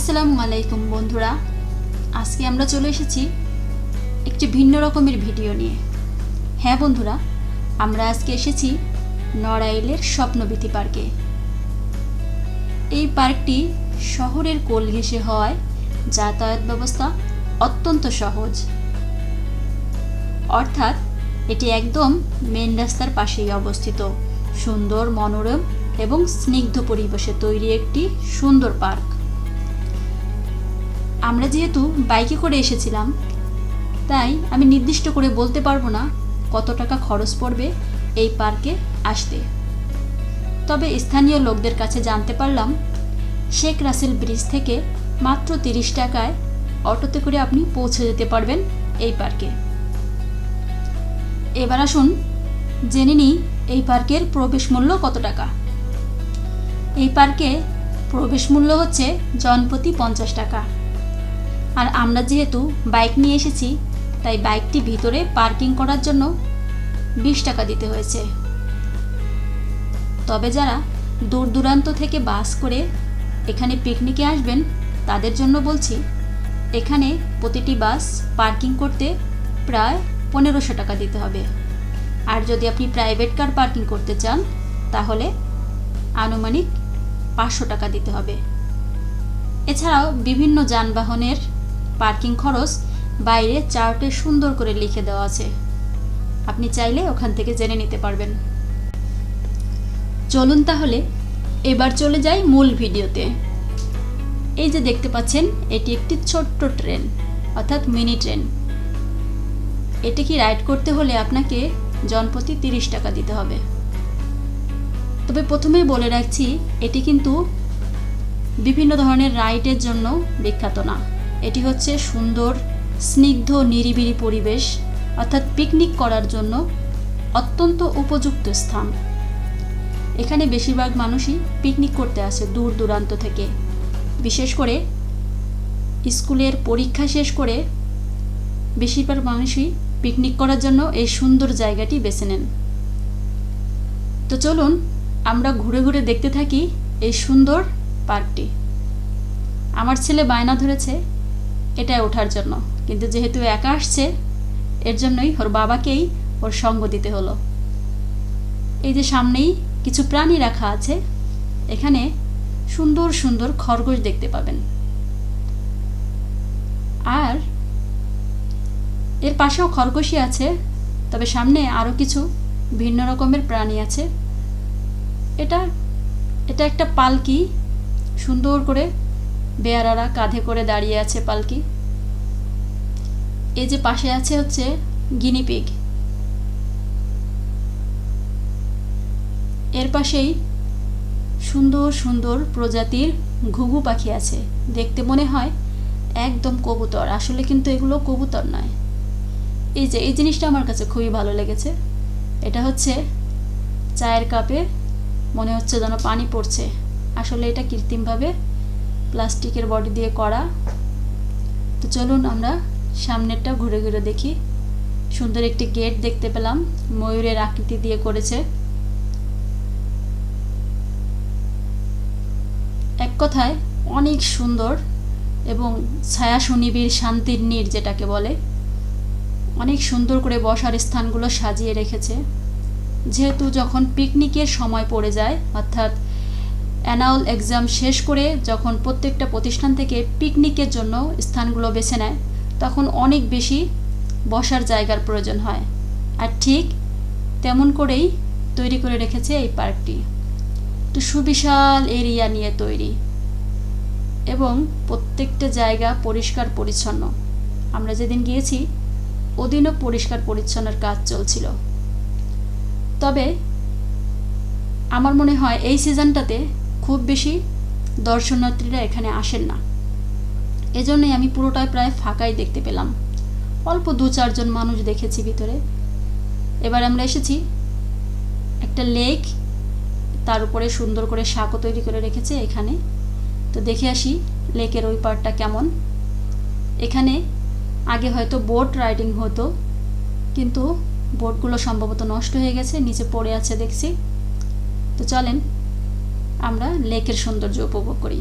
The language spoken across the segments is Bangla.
আসসালামু আলাইকুম, বন্ধুরা। আজকে আমরা চলে এসেছি একটি ভিন্ন রকমের ভিডিও নিয়ে। হ্যাঁ বন্ধুরা, আমরা আজকে এসেছি নড়াইলের স্বপ্নবীথি পার্কে। এই পার্কটি শহরের কোল ঘেঁষে হওয়ায় যাতায়াত ব্যবস্থা অত্যন্ত সহজ। অর্থাৎ, এটি একদম মেন রাস্তার পাশেই অবস্থিত। সুন্দর মনোরম এবং স্নিগ্ধ পরিবেশে তৈরি একটি সুন্দর পার্ক। আমরা যেহেতু বাইকে করে এসেছিলাম, তাই আমি নির্দিষ্ট করে বলতে পারব না কত টাকা খরচ পড়বে এই পার্কে আসতে। তবে স্থানীয় লোকদের কাছে জানতে পারলাম, শেখ রাসেল ব্রিজ থেকে মাত্র তিরিশ টাকায় অটোতে করে আপনি পৌঁছে যেতে পারবেন এই পার্কে। এবার আসুন, জেনে নিই এই পার্কের প্রবেশ মূল্য কত টাকা। এই পার্কে প্রবেশ মূল্য হচ্ছে জনপ্রতি পঞ্চাশ টাকা। আর আমরা যেহেতু বাইক নিয়ে এসেছি, তাই বাইকটি ভিতরে পার্কিং করার জন্য বিশ টাকা দিতে হয়েছে। তবে যারা দূর দূরান্ত থেকে বাস করে এখানে পিকনিকে আসবেন, তাদের জন্য বলছি, এখানে প্রতিটি বাস পার্কিং করতে প্রায় পনেরোশো টাকা দিতে হবে। আর যদি আপনি প্রাইভেট কার পার্কিং করতে চান, তাহলে আনুমানিক পাঁচশো টাকা দিতে হবে। এছাড়াও বিভিন্ন যানবাহনের পার্কিং খরচ বাইরে চার্টে সুন্দর করে লিখে দেওয়া আছে। আপনি চাইলে ওখান থেকে জেনে নিতে পারবেন। চলুন তাহলে, এবার চলে যাই মূল ভিডিওতে। এই যে দেখতে পাচ্ছেন, এটি একটি ছোট্ট ট্রেন, অর্থাৎ মিনি ট্রেন। এটি কি রাইড করতে হলে আপনাকে জনপ্রতি তিরিশ টাকা দিতে হবে। তবে প্রথমেই বলে রাখছি, এটি কিন্তু বিভিন্ন ধরনের রাইডের জন্য বিখ্যাত না। এটি হচ্ছে সুন্দর, স্নিগ্ধ, নিরিবিলি পরিবেশ, অর্থাৎ পিকনিক করার জন্য অত্যন্ত উপযুক্ত স্থান। এখানে বেশিরভাগ মানুষই পিকনিক করতে আসে দূর দূরান্ত থেকে। বিশেষ করে স্কুলের পরীক্ষা শেষ করে বেশিরভাগ মানুষই পিকনিক করার জন্য এই সুন্দর জায়গাটি বেছে নেন। তো চলুন আমরা ঘুরে ঘুরে দেখতে থাকি এই সুন্দর পার্কটি। আমার ছেলে বায়না ধরেছে এটায় ওঠার জন্য। কিন্তু যেহেতু একা আসছে, এর জন্যই ওর বাবাকেই ওর সঙ্গ দিতে হলো। এই যে সামনেই কিছু প্রাণী রাখা আছে, এখানে সুন্দর সুন্দর খরগোশ দেখতে পাবেন। আর এর পাশেও খরগোশই আছে, তবে সামনে আরও কিছু ভিন্ন রকমের প্রাণী আছে। এটা এটা একটা পালকি সুন্দর করে বেয়ারারা কাঁধে করে দাঁড়িয়ে আছে পালকি। এই যে পাশে আছে হচ্ছে গিনিপিগ এর পাশেই সুন্দর সুন্দর প্রজাতির ঘুঘু পাখি আছে। দেখতে মনে হয় একদম কবুতর। আসলে কিন্তু এগুলো কবুতর নয়। এই যে, এই জিনিসটা আমার কাছে খুবই ভালো লেগেছে। এটা হচ্ছে চায়ের কাপে মনে হচ্ছে যেন পানি পড়ছে। আসলে এটা কৃত্রিমভাবে প্লাস্টিকের বডি দিয়ে করা। তো চলুন আমরা সামনেরটা ঘুরে ঘুরে দেখি। সুন্দর একটি গেট দেখতে পেলাম, ময়ূরের আকৃতি দিয়ে করেছে। এক কথায় অনেক সুন্দর এবং ছায়া সুনিবিড় শান্তির নীর যেটাকে বলে। অনেক সুন্দর করে বসার স্থানগুলো সাজিয়ে রেখেছে। যেহেতু যখন পিকনিকের সময় পড়ে যায়, অর্থাৎ অ্যানুয়াল এক্সাম শেষ করে যখন প্রত্যেকটা প্রতিষ্ঠান থেকে পিকনিকের জন্য স্থানগুলো বেছে নেয়, তখন অনেক বেশি বসার জায়গার প্রয়োজন হয়। আর ঠিক তেমন করেই তৈরি করে রেখেছে এই পার্কটি। তো সুবিশাল এরিয়া নিয়ে তৈরি এবং প্রত্যেকটা জায়গা পরিষ্কার পরিচ্ছন্ন। আমরা যেদিন গিয়েছি, ওদিনও পরিষ্কার পরিচ্ছন্নের কাজ চলছিল। তবে আমার মনে হয় এই সিজনটাতে খুব বেশি দর্শনার্থীরা এখানে আসেন না। এজন্যই আমি পুরোটাই প্রায় ফাঁকাই দেখতে পেলাম। অল্প দু চারজন মানুষ দেখেছি ভিতরে। এবার আমরা এসেছি একটা লেক, তার উপরে সুন্দর করে শাকও তৈরি করে রেখেছে এখানে। তো দেখে আসি লেকের ওই পার্টটা কেমন। এখানে আগে হয়তো বোট রাইডিং হতো, কিন্তু বোটগুলো সম্ভবত নষ্ট হয়ে গেছে, নিচে পড়ে আছে দেখছি। তো চলেন আমরা লেকের সৌন্দর্য উপভোগ করি।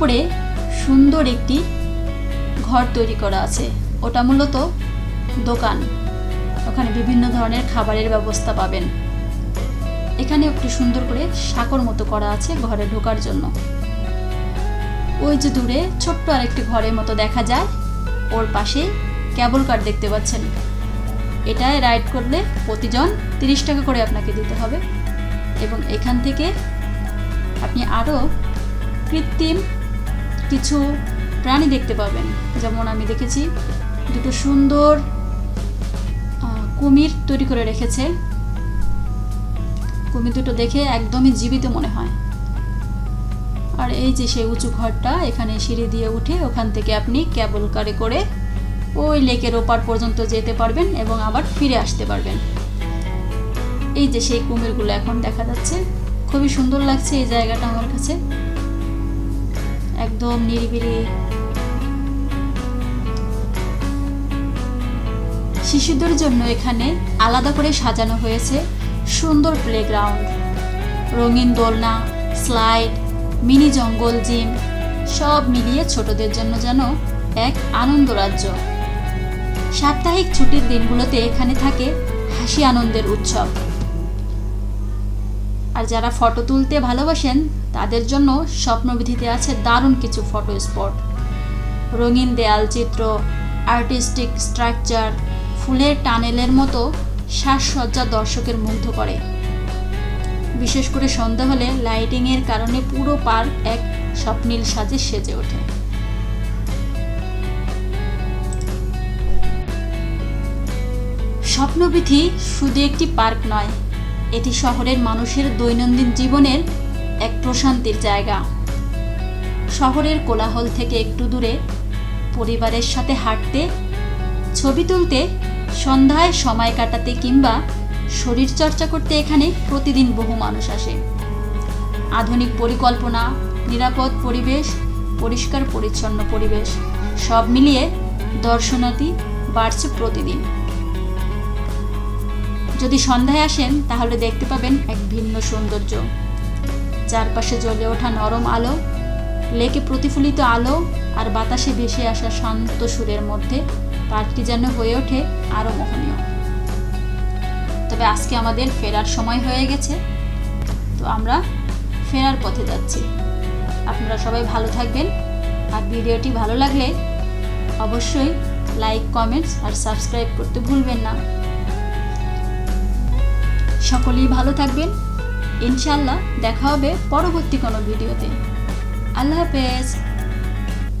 উপরে সুন্দর একটি ঘর তৈরি করা আছে। ওটা মূলত দোকান। ওখানে বিভিন্ন ধরনের খাবারের ব্যবস্থা পাবেন। এখানে একটু সুন্দর করে সাঁকর মতো করা আছে ঘরে ঢোকার জন্য। ওই যে দূরে ছোট্ট আরেকটি ঘরের মতো দেখা যায়। ওর পাশেই ক্যাবল কার দেখতে পাচ্ছেন। এটায় রাইড করলে প্রতিজন তিরিশ টাকা করে আপনাকে দিতে হবে। এবং এখান থেকে আপনি আরও কৃত্রিম কিছু প্রাণী দেখতে পাবেন। যেমন আমি দেখেছি, দুটো সুন্দর কুমির তৈরি করে রেখেছে। কুমির দুটো দেখে একদমই জীবিত মনে হয়। আর এই যে সেই উঁচু ঘরটা, এখানে সিঁড়ি দিয়ে উঠে ওখান থেকে আপনি ক্যাবল কারে করে ওই লেকের ওপার পর্যন্ত যেতে পারবেন এবং আবার ফিরে আসতে পারবেন। এই যে সেই কুমিরগুলো এখন দেখা যাচ্ছে, খুবই সুন্দর লাগছে এই জায়গাটা আমার কাছে। একদম নিরিবিলি। শিশুদের জন্য এখানে আলাদা করে সাজানো হয়েছে সুন্দর প্লেগ্রাউন্ড রঙিন দোলনা স্লাইড মিনি জঙ্গল জিম সব মিলিয়ে ছোটদের জন্য যেন এক আনন্দ রাজ্য সাপ্তাহিক ছুটির দিনগুলোতে এখানে থাকে হাসি আনন্দের উৎসব। আর যারা ফটো তুলতে ভালোবাসেন তাদের জন্য স্বপ্নবিধিতে আছে দারুণ কিছু ফটো স্পট রঙিন দেয়াল চিত্র আর্টিস্টিক স্ট্রাকচার ফুলের টানেলের মতো সাজসজ্জা দর্শকের মুগ্ধ করে। বিশেষ করে সন্ধ্যা হলে লাইটিংয়ের কারণে পুরো পার্ক এক স্বপ্নীল সাজে সেজে ওঠে। স্বপ্নবিধি শুধু একটি পার্ক নয়, এটি শহরের মানুষের দৈনন্দিন জীবনের এক প্রশান্তির জায়গা। শহরের কোলাহল থেকে একটু দূরে পরিবারের সাথে হাঁটতে, ছবি তুলতে, সন্ধ্যায় সময় কাটাতে কিংবা শরীর চর্চা করতে এখানে প্রতিদিন বহু মানুষ আসে। আধুনিক পরিকল্পনা, নিরাপদ পরিবেশ, পরিষ্কার পরিচ্ছন্ন পরিবেশ, সব মিলিয়ে দর্শনার্থী বাড়ছে প্রতিদিন। যদি সন্ধ্যায় আসেন, তাহলে দেখতে পাবেন এক ভিন্ন সৌন্দর্য। চারপাশে জ্বলে ওঠা নরম আলো, লেকে প্রতিফলিত আলো আর বাতাসে ভেসে আসা শান্ত সুরের মধ্যে পার্কটি যেন হয়ে ওঠে আরও মোহনীয়। তবে আজকে আমাদের ফেরার সময় হয়ে গেছে। তো আমরা ফেরার পথে যাচ্ছি। আপনারা সবাই ভালো থাকবেন। আর ভিডিওটি ভালো লাগলে অবশ্যই লাইক, কমেন্টস আর সাবস্ক্রাইব করতে ভুলবেন না। সকলেই ভালো থাকবেন। ইনশাল্লাহ দেখা হবে পরবর্তী কোনো ভিডিওতে। আল্লাহ হাফেজ।